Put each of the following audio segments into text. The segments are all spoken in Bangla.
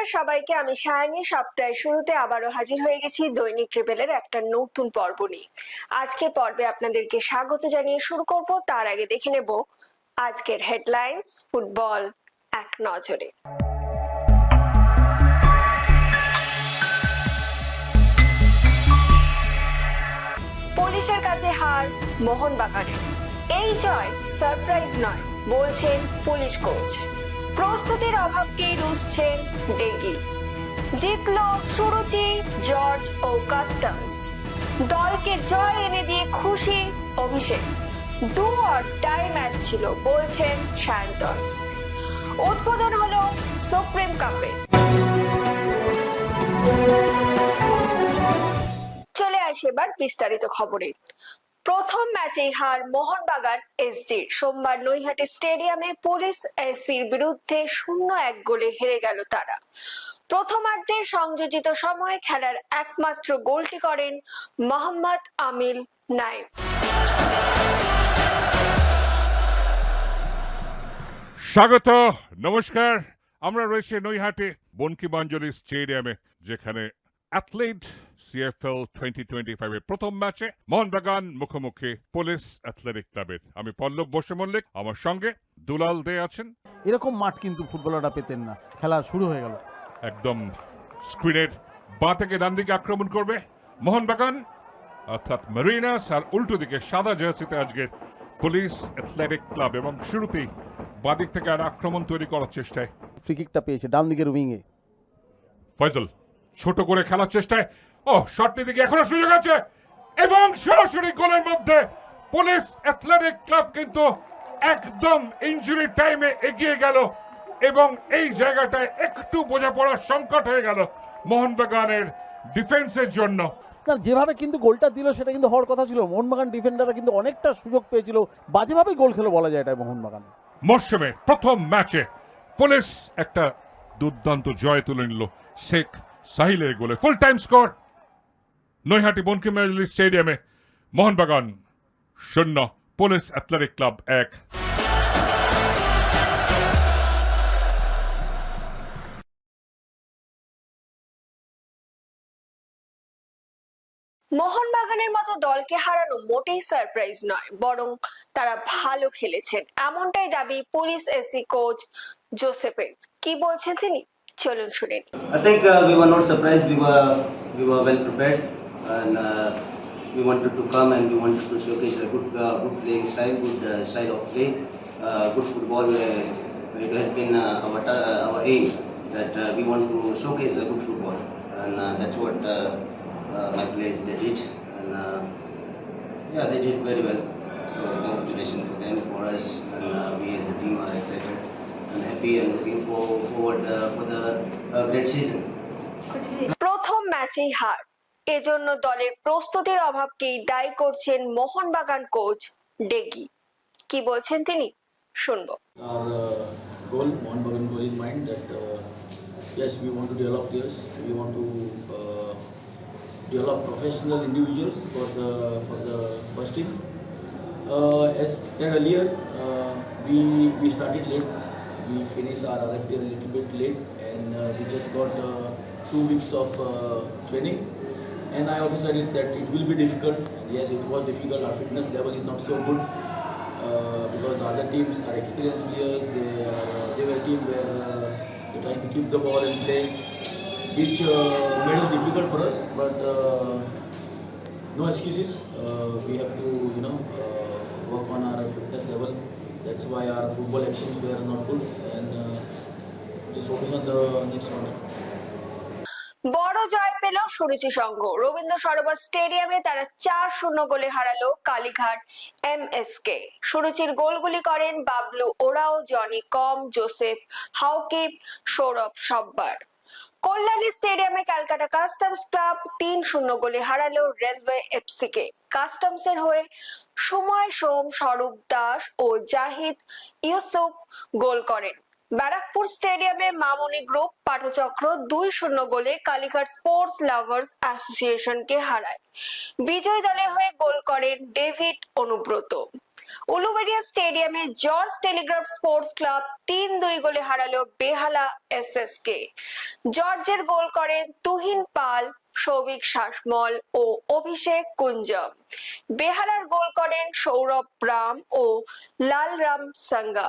নমস্কার সবাইকে। আমি সায়নী। সপ্তাহের শুরুতে আবারও হাজির হয়ে গেছি দৈনিক ট্রিপেলের একটা নতুন পর্ব নিয়ে। আজকে পর্বে আপনাদেরকে স্বাগত জানিয়ে শুরু করব। তার আগে দেখে নেব আজকের হেডলাইন্স, ফুটবল এক নজরে। পুলিশের কাছে হার মোহন মোহনবাগানের। এই জয় সারপ্রাইজ নয়, বলছেন পুলিশ কোচ। প্রস্তুতির অভাবকেই দুষছেন ডেঙ্গি। জিতলো সুরুচি, জর্জ ও কাস্টমস দলকে জয় এনে দিয়ে খুশি Abhishek. Do or die match ছিল, বলছেন সায়ন্তন। উদ্বোধন হলো সুপ্রিম কাপে। চলে আসে এবার বিস্তারিত খবরে। প্রথম ম্যাচেই হার মোহনবাগান এসজির। সোমবার নৈহাটি স্টেডিয়ামে পুলিশ এসির বিরুদ্ধে শূন্য এক গোলে হেরে গেল তারা। প্রথমার্ধে সংযোজিত সময়ে খেলার একমাত্র গোলটি করেন মোহাম্মদ আমিল নাইম স্বাগত, নমস্কার। আমরা রয়েছে নৈহাটে বনকিমাঞ্জলি স্টেডিয়ামে, যেখানে অ্যাথলেট সিএফএল টোয়েন্টি টোয়েন্টি ফাইভের প্রথম ম্যাচে মোহনবাগান মুখোমুখি পুলিশ অ্যাথলেটিক ক্লাবের আমি পল্লব বসে মল্লিক আমার সঙ্গে দুলাল দে আছেন। এরকম মাঠ কিন্তু ফুটবলাররা পেতেন না। খেলা শুরু হয়ে গেল। একদম স্ক্রিনের বাঁ থেকে ডান দিকে আক্রমণ করবে মোহনবাগান অর্থাৎ মেরিনাস আর উল্টো দিকে সাদা জার্সিতে আজকের পুলিশ অ্যাথলেটিক ক্লাব এবং শুরুতেই বাদিক থেকে আর আক্রমণ তৈরি করার চেষ্টায়। ফ্রি কিকটা পেয়েছে ডান দিকের উইংয়ে ফয়জল। ছোট করে খেলার চেষ্টায়। ও শটটি দিকে এখনও সুযোগ আছে। এবং সরাসরি গোলের মধ্যে পুলিশ অ্যাথলেটিক ক্লাব কিন্তু একদম ইনজুরি টাইমে এগিয়ে গেল এবং এই জায়গাটায় একটু বোঝাপড়ার সংকট হয়ে গেল মোহনবাগানের ডিফেন্সের জন্য। যেভাবে কিন্তু গোলটা দিল সেটা কিন্তু হওয়ার কথা ছিল। মোহনবাগান ডিফেন্ডাররা কিন্তু অনেকটা সুযোগ পেয়েছিল। বাজেভাবেই গোল খেলো বলা যায় এটা মোহনবাগান মরশুমের প্রথম ম্যাচে পুলিশ একটা দুর্দান্ত জয় তুলে নিল শেখ সাহিলের গোলে। ফুল টাইম স্কোর নৈহাটি বনকিমাজলি স্টেডিয়ামে মোহনবাগান শূন্য পুলিশ অ্যাথলেটিক ক্লাব এক। মোহনবাগানের মতো দলকে হারানো মোটেই সারপ্রাইজ নয়, বরং তারা ভালো খেলেছেন। এমনটাই দাবি পুলিশ এসি কোচ জোসেফের কি বলছেন তিনি? চলুন শুনে নিই। I think uh, we were not surprised. We were we were well prepared, and uh, we wanted to come and we wanted to showcase a good uh, good playing style, good uh, style of play, uh, good football. Uh, it has been uh, our ta- uh, our aim that uh, we want to showcase a good football, and uh, that's what uh, uh, my players they did, and uh, yeah, they did very well. So congratulations for them, for us, and uh, we as a team are excited And happy and looking for, forward uh, for the uh, great season. প্রথম ম্যাচেই হার এজন্য দলের প্রস্তুতির অভাবকেই দায়ী করছেন মোহনবাগান কোচ ডেগি কি বলছেন তিনি শুনব our uh, goal, Mohan Bagan goal in mind that uh, yes, we want to develop players, we want to uh, develop professional individuals for the for the first team. Uh, as said earlier, uh, we we started late. We finished our RFD a little bit late, and uh, we just got uh, two weeks of uh, training. And I also said it that it will be difficult. Yes, it was difficult. Our fitness level is not so good uh, because the other teams are experienced players. They uh, they were a team where uh, they're trying to keep the ball and play, which uh, made it difficult for us. But uh, no excuses. Uh, we have to you know uh, work on our fitness level. That's why our football actions were not good, and uh, just focus on the next one. বড় জয় পেল সুরুচি সংঘ। রবীন্দ্র সরোবর স্টেডিয়ামে তারা চার শূন্য গোলে হারালো কালীঘাট এম এস কে সুরুচির গোলগুলি করেন বাবলু ওরাও জনি কম জোসেফ হাউকিপ সৌরভ সব্বার। কল্যাণী স্টেডিয়ামে ক্যালকাটা কাস্টমস ক্লাব তিন শূন্য গোলে হারালো রেলওয়ে এফসি কে কাস্টমসের হয়ে সময় সোম স্বরূপ দাস ও জাহিদ ইউসুফ গোল করেন। ব্যারাকপুর স্টেডিয়ামে মামনি গ্রুপ পাঠচক্র দুই শূন্য গোলে কালীঘাট স্পোর্টস লাভার্স অ্যাসোসিয়েশনকে হারায়। বিজয় দলের হয়ে গোল করেন ডেভিড অনুব্রত। উলুবেড়িয়া স্টেডিয়ামে জর্জ টেলিগ্রাফ স্পোর্টস ক্লাব তিন দুই গোলে হারালো বেহালা এসএসকে। জর্জের গোল করেন তুহিন পাল সৌভিক শাসমল ও অভিষেক কুঞ্জম। বেহালার গোল করেন সৌরভ রাম ও লাল রাম সাঙ্গা।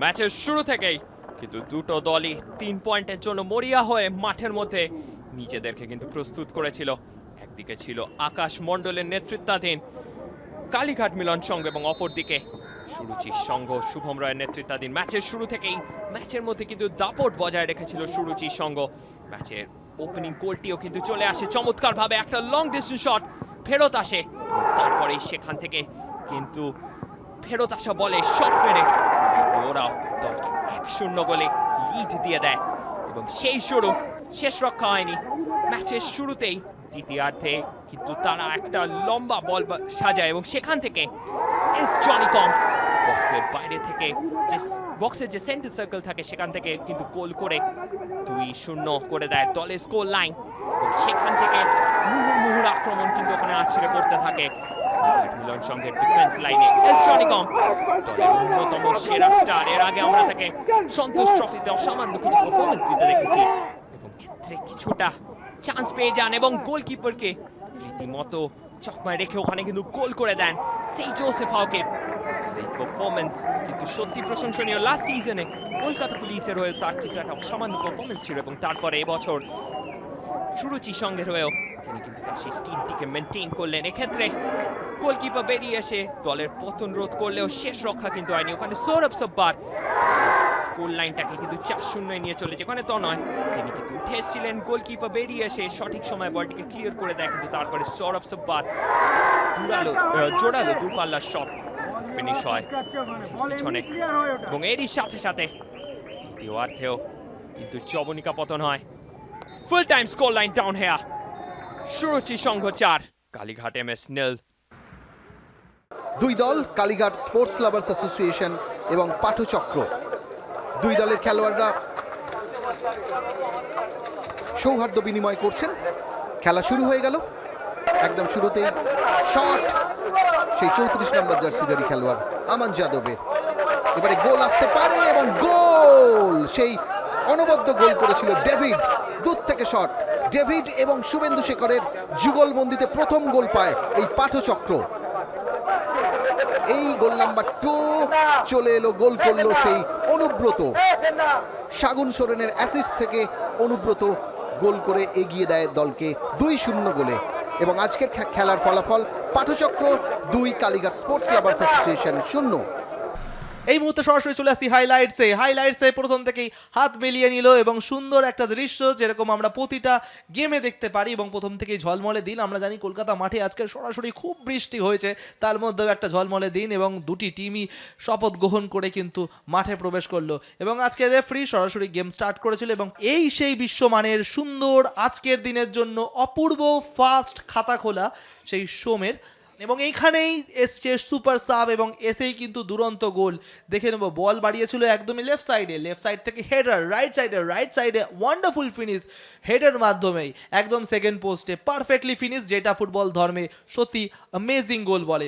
ম্যাচের শুরু থেকেই কিন্তু দুটো দলই তিন পয়েন্টের জন্য মরিয়া হয়ে মাঠের মধ্যে নিজেদেরকে কিন্তু প্রস্তুত করেছিল। একদিকে ছিল আকাশ মণ্ডলের নেতৃত্বাধীন কালীঘাট মিলন সংঘ এবং অপরদিকে সুরুচির সংঘ শুভম রায়ের নেতৃত্বাধীন ম্যাচের শুরু থেকেই ম্যাচের মধ্যে কিন্তু দাপট বজায় রেখেছিল সুরুচির সংঘ। ম্যাচের ওপেনিং গোলটিও কিন্তু চলে আসে। চমৎকারভাবে একটা লং ডিস্টেন্স শট ফেরত আসে। তারপরে সেখান থেকে কিন্তু ফেরত আসা বলে শট মেরে ওরাও দলকে এক শূন্য গোলে লিড দিয়ে দেয় এবং সেই শুরু, শেষ রক্ষা হয়নি। ম্যাচের শুরুতেই দ্বিতীয়ার্ধে কিন্তু তারা একটা লম্বা বল সাজায় এবং সেখান থেকে এস জনি কম বক্সের বাইরে থেকে যে বক্সের যে সেন্টার সার্কেল থাকে, সেখান থেকে কিন্তু গোল করে দুই শূন্য করে দেয় দলের স্কোর লাইন সেখান থেকে মুহুর মুহুর আক্রমণ কিন্তু ওখানে আছড়ে পড়তে থাকে। মিলন সংঘের ডিফেন্স লাইনে এস জনি কম দলের অন্যতম সেরা স্টার এর আগে আমরা তাকে সন্তোষ ট্রফিতে অসামান্য কিছু পারফরমেন্স দিতে দেখেছি। এবং ক্ষেত্রে কিছুটা চান্স পেয়ে যান এবং গোলকিপারকে রীতিমতো চকমায় রেখে ওখানে কিন্তু গোল করে দেন। সেই জোসেফ হাওকে এই পারফরমেন্স কিন্তু সত্যি প্রশংসনীয়। লাস্ট সিজনে কলকাতা পুলিশের হয়ে তার কিন্তু একটা অসামান্য পারফরমেন্স ছিল এবং তারপরে এবছর সুরুচি সঙ্গে হয়েও তিনি কিন্তু তার সেই স্টিমটিকে মেনটেন করলেন। এক্ষেত্রে গোলকিপার বেরিয়ে এসে দলের পতন রোধ করলেও শেষ রক্ষা কিন্তু হয়নি। ওখানে সৌরভ সব্বার স্কুল লাইনটাকে কিন্তু চার শূন্য নিয়ে চলেছে। ওখানে তো নয় তিনি কিন্তু উঠে এসেছিলেন। গোলকিপার বেরিয়ে এসে সঠিক সময় বলটিকে ক্লিয়ার করে দেয় কিন্তু তারপরে সৌরভ সব্বার আহ, জোরালো দূরপাল্লার শট ফিনিশ হয় পিছনে। এবং এরই সাথে সাথে কিন্তু চবনিকা পতন হয়। Full time score line down হেয়া সুরুচি সংঘ চার, কালীঘাট এম এস দুই দল, কালীঘাট স্পোর্টস লাভার্স অ্যাসোসিয়েশন এবং পাঠচক্র। দুই দলের খেলোয়াড়রা সৌহার্দ্য বিনিময় করছেন। খেলা শুরু হয়ে গেল। একদম শুরুতেই শট সেই চৌত্রিশ নম্বর জার্সিধারী খেলোয়াড় আমান যাদবের এবারে গোল আসতে পারে এবং গোল! সেই অনবদ্য গোল করেছিল ডেভিড, দূর থেকে শট। ডেভিড এবং শুভেন্দু শেখরের যুগলবন্দিতে প্রথম গোল পায় এই পাঠচক্র। এই গোল নাম্বার টু চলে এলো, গোল করল সেই অনুব্রত। সাগুন সোরেনের অ্যাসিস্ট থেকে অনুব্রত গোল করে এগিয়ে দেয় দলকে দুই শূন্য গোলে। এবং আজকের খেলার ফলাফল পাঠচক্র দুই কালীঘাট স্পোর্টস লাভার্স অ্যাসোসিয়েশন শূন্য। এই মুহূর্তে সরাসরি চলে আসি হাইলাইটসে হাইলাইটসে প্রথম থেকেই হাত মিলিয়ে নিল এবং সুন্দর একটা দৃশ্য যেরকম আমরা প্রতিটা গেমে দেখতে পারি এবং প্রথম থেকেই ঝলমলে দিন। আমরা জানি কলকাতা মাঠে আজকে সরাসরি খুব বৃষ্টি হয়েছে, তার মধ্যেও একটা ঝলমলে দিন এবং দুটি টিমই শপথ গ্রহণ করে কিন্তু মাঠে প্রবেশ করল। এবং আজকে রেফরি সরাসরি গেম স্টার্ট করেছিল এবং এই সেই বিশ্বমানের সুন্দর আজকের দিনের জন্য অপূর্ব ফাস্ট খাতা খোলা সেই সোমের। এবং এইখানেই এসছে সুপার সাব এবং এসেই কিন্তু দুরন্ত গোল। দেখে নেব, বল বাড়িয়েছিল একদমই লেফট সাইডে লেফট সাইড থেকে হেডার রাইট সাইডে রাইট সাইডে ওয়ান্ডারফুল ফিনিশ হেডের মাধ্যমেই। একদম সেকেন্ড পোস্টে পারফেক্টলি ফিনিশ যেটা ফুটবল ধর্মে সত্যি অ্যামেজিং গোল বলে।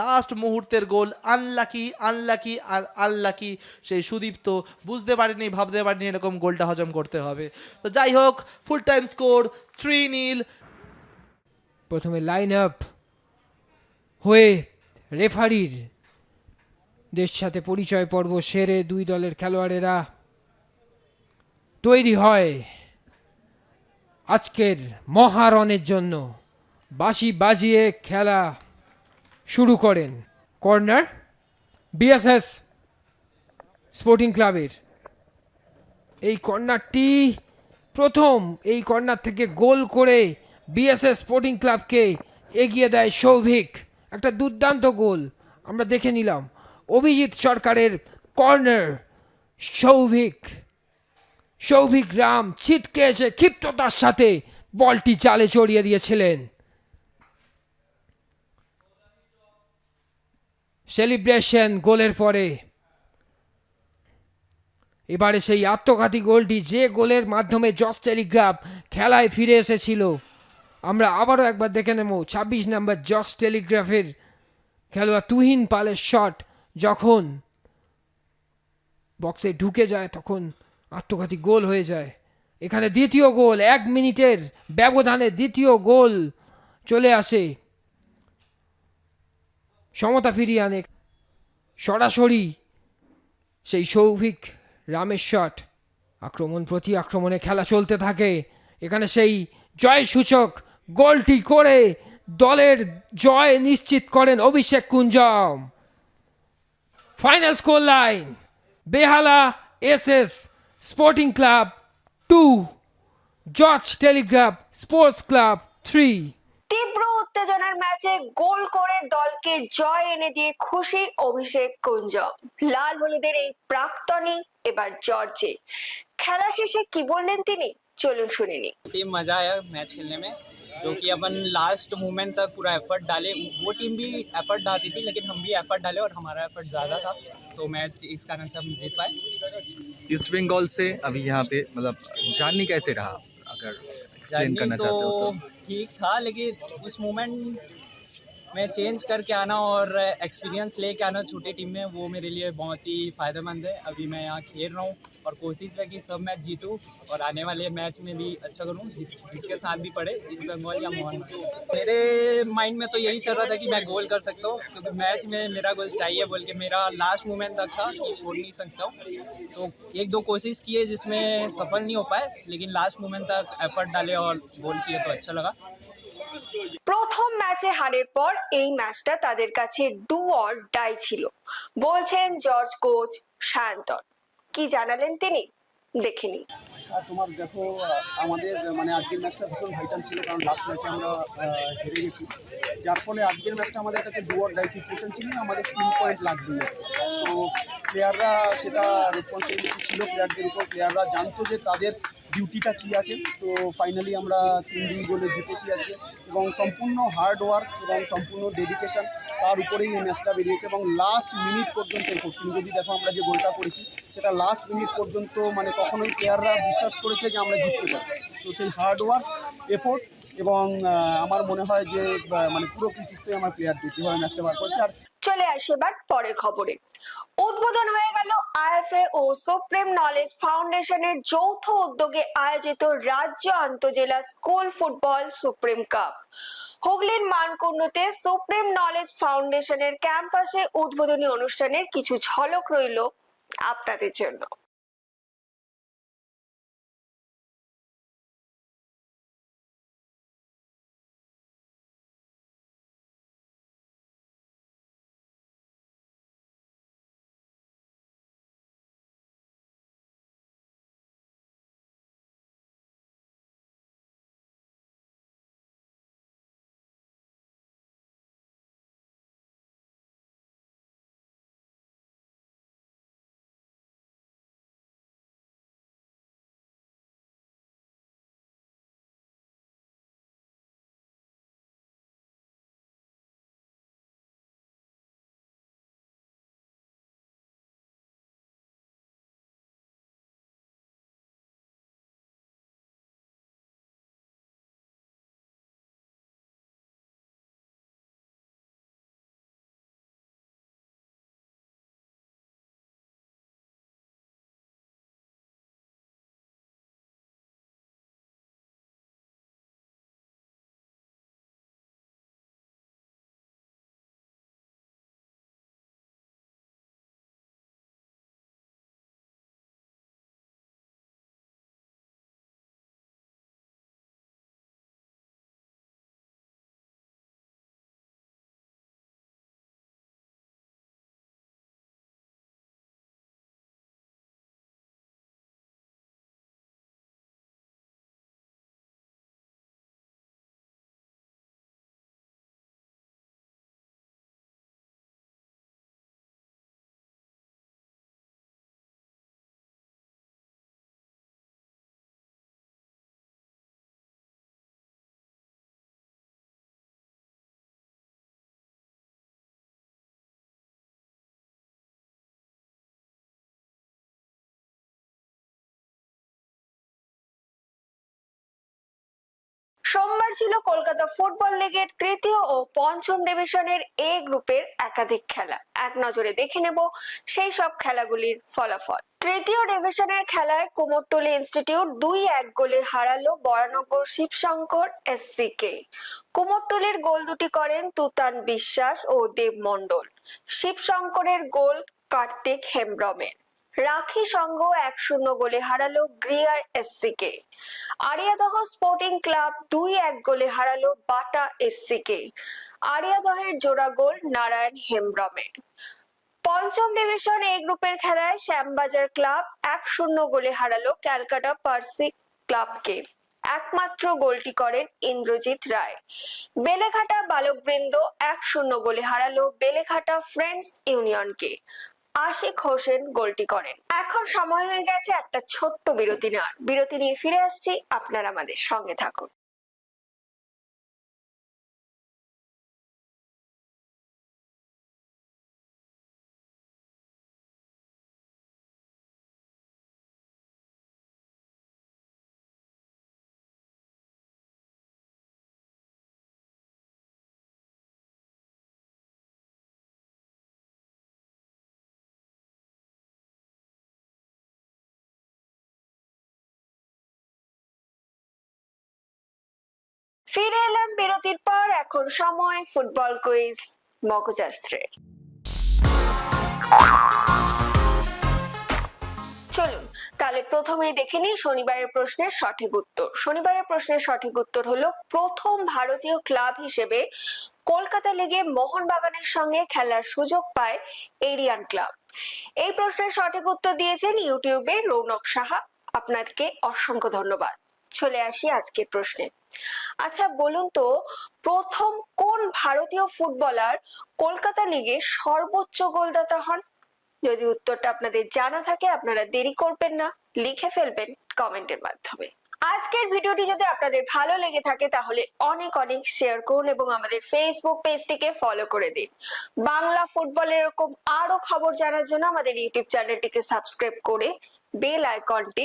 লাস্ট মুহূর্তের গোল আনলাকি আনলাকি আর আনলাকি সেই সুদীপ্ত বুঝতে পারিনি, ভাবতে পারিনি এরকম গোলটা হজম করতে হবে। তো যাই হোক full time score three nil প্রথমে লাইন আপ হয়ে রেফারির দের সাথে পরিচয় পর্ব সেরে দুই দলের খেলোয়াড়েরা তৈরি হয় আজকের মহারণের জন্য। বাঁশি বাজিয়ে খেলা শুরু করেন কর্নার বিএসএস স্পোর্টিং ক্লাবের। এই কর্নারটি প্রথম এই কর্নার থেকে গোল করে বিএসএস স্পোর্টিং ক্লাবকে এগিয়ে দেয় সৌভিক। একটা দুর্দান্ত গোল আমরা দেখে নিলাম। অভিজিৎ সরকারের কর্নার, সৌভিক সৌভিক রাম ছিটকে এসে ক্ষিপ্ততার সাথে বলটি চালে চড়িয়ে দিয়েছিলেন। সেলিব্রেশন গোলের পরে। এবারে সেই আত্মঘাতী গোলটি যে গোলের মাধ্যমে জস টেলিগ্রাফ খেলায় ফিরে এসেছিল। আমরা আবারও একবার দেখে নেব ছাব্বিশ নম্বর জস টেলিগ্রাফের খেলোয়াড় তুহিন পালের শট যখন বক্সে ঢুকে যায় তখন আত্মঘাতী গোল হয়ে যায়। এখানে দ্বিতীয় গোল, এক মিনিটের ব্যবধানে দ্বিতীয় গোল চলে আসে। সমতা ফিরিয়ে আনে সরাসরি সেই সৌভিক রামের শট আক্রমণ প্রতি আক্রমণে খেলা চলতে থাকে। এখানে সেই জয় সূচক গোলটি করে দলের জয় নিশ্চিত করেন Abhishek Kunjam. Final score line Behala S S sporting club two George Telegraph sports club three. তীব্র উত্তেজনার ম্যাচে গোল করে দলকে জয় এনে দিয়ে খুশি অভিষেক কুঞ্জম। লাল হলুদের এই প্রাক্তনী এবার জর্জে। খেলা শেষে কি বললেন তিনি? চলুন শুনে নি মজা আয়া ম্যাচ খেলনে जो कि अपन लास्ट मोमेंट तक पूरा एफर्ट डाले। वो टीम भी एफर्ट डालती थी लेकिन हम भी एफर्ट डाले और हमारा एफर्ट ज़्यादा था। तो मैच इस कारण से हम जीत पाए। ईस्ट बंगाल से अभी यहाँ पे मतलब जाननी कैसे रहा? अगर एक्सप्लेन करना तो चाहते हो तो। ठीक था लेकिन उस मोमेंट में चेंज करके आना और एक्सपीरियंस लेके आना छोटी टीम में, वो मेरे लिए बहुत ही फ़ायदेमंद है। अभी मैं यहाँ खेल रहा हूँ और कोशिश है कि सब मैच जीतूँ और आने वाले मैच में भी अच्छा करूँ जिसके साथ भी पड़े, ईस्ट बंगाल या मोहन। मेरे माइंड में तो यही चल रहा था कि मैं गोल कर सकता हूँ, क्योंकि मैच में मेरा गोल चाहिए बोल के मेरा लास्ट मोमेंट तक था कि छोड़ नहीं सकता हूँ। तो एक दो कोशिश किए जिसमें सफल नहीं हो पाए, लेकिन लास्ट मोमेंट तक एफर्ट डाले और गोल किए तो अच्छा लगा। প্রথম ম্যাচে হারের পর এই ম্যাচটা তাদের কাছে ডু অর ডাই ছিল। বলছেন জর্জ কোচ সায়ন্তন। কি জানালেন তিনি? দেখে নিন। তোমার দেখো আমাদের মানে আজকের ম্যাচটা ভীষণ ভাইটাল ছিল, কারণ লাস্ট ম্যাচে আমরা হেরে গেছি। যার ফলে আজকের ম্যাচটা আমাদের কাছে ডুয়ার ডাই সিচুয়েশন ছিল, আমাদের তিন পয়েন্ট লাগবে। তো প্লেয়াররা সেটা রেসপন্সিবিলিটি ছিল প্লেয়ারদের উপর। প্লেয়াররা জানতো যে তাদের ডিউটিটা কী আছে? তো ফাইনালি আমরা তিন দুই গোলে জিতেছি আজকে এবং সম্পূর্ণ হার্ড ওয়ার্ক এবং সম্পূর্ণ ডেডিকেশন তার উপরেই এই ম্যাচটা বেরিয়েছে এবং লাস্ট মিনিট পর্যন্ত এফোর্ট তুমি যদি দেখো আমরা যে গোলটা করেছি, সেটা লাস্ট মিনিট পর্যন্ত মানে কখনোই প্লেয়াররা বিশ্বাস করেছে যে আমরা জিততে পারি তো সেই হার্ড ওয়ার্ক এফোর্ট এবং আমার মনে হয় যে মানে পুরো কৃতিত্বই আমার প্লেয়ারদের যেভাবে ম্যাচটা বার করছে। আর চলে আসে এবার পরের খবরে। উদ্বোধন হয়ে গেল আইএফএ ও সুপ্রিম নলেজ ফাউন্ডেশনের যৌথ উদ্যোগে আয়োজিত রাজ্য আন্তজেলা স্কুল ফুটবল সুপ্রিম কাপ। হুগলির মানকুণ্ডুতে সুপ্রিম নলেজ ফাউন্ডেশনের ক্যাম্পাসে উদ্বোধনী অনুষ্ঠানের কিছু ঝলক রইল আপনাদের জন্য। সোমবার ছিল কলকাতা ফুটবল লিগের তৃতীয় ও পঞ্চম ডিভিশনের এ গ্রুপের একাধিক খেলা। এক নজরে দেখে নেব সেই সব খেলাগুলির ফলাফল। তৃতীয় ডিভিশনের খেলায় কুমোরটুলি ইনস্টিটিউট দুই এক গোলে হারালো বরানগর শিবশঙ্কর এসসি কে কুমোরটুলির গোল দুটি করেন তুতান বিশ্বাস ও দেব মণ্ডল। শিবশঙ্করের গোল কার্তিক হেমব্রমের। রাখি সংঘ এক শূন্য গোলে হারালো গ্রিয়ার এসসি কে আরিয়াদহ স্পোর্টিং ক্লাব দুই এক গোলে হারালো বাটা এসসি কে আরিয়াদহের জোড়া গোল নারায়ণ হেমব্রমের। পঞ্চম ডিভিশন এ গ্রুপের খেলায় শ্যামবাজার ক্লাব এক শূন্য গোলে হারালো ক্যালকাটা পার্সি ক্লাবকে। একমাত্র গোলটি করেন ইন্দ্রজিৎ রায়। বেলেঘাটা বালকবৃন্দ এক শূন্য গোলে হারালো বেলেঘাটা ফ্রেন্ডস ইউনিয়নকে। আশিক হোসেন গোলটি করেন। এখন সময় হয়ে গেছে একটা ছোট্ট বিরতি নেওয়ার। বিরতি নিয়ে ফিরে আসছি। আপনারা আমাদের সঙ্গে থাকুন। ফিরে এলাম বিরতির পর, এখন সময় ফুটবল কুইজ, মগজাস্ত্রে। চলুন, তাহলে প্রথমেই দেখে নিই শনিবারের প্রশ্নের সঠিক উত্তর। শনিবারের প্রশ্নের সঠিক উত্তর হলো, প্রথম ভারতীয় ক্লাব হিসেবে কলকাতা লিগে মোহনবাগানের সঙ্গে খেলার সুযোগ পায় এরিয়ান ক্লাব। এই প্রশ্নের সঠিক উত্তর দিয়েছেন ইউটিউবে রৌনক সাহা। আপনাকে অসংখ্য ধন্যবাদ। চলে আসি আজকের প্রশ্নে। আচ্ছা বলুন তো, প্রথম কোন ভারতীয় ফুটবলার কলকাতা লিগে সর্বোচ্চ গোলদাতা হন? যদি উত্তরটা আপনাদের জানা থাকে, আপনারা দেরি করবেন না, লিখে ফেলবেন কমেন্টের মাধ্যমে। আজকের ভিডিওটি যদি আপনাদের ভালো লেগে থাকে, তাহলে অনেক অনেক শেয়ার করুন এবং আমাদের ফেসবুক পেজটিকে ফলো করে দিন। বাংলা ফুটবলের এরকম আরও খবর জানার জন্য আমাদের ইউটিউব চ্যানেলটিকে সাবস্ক্রাইব করে বেল আইকনটি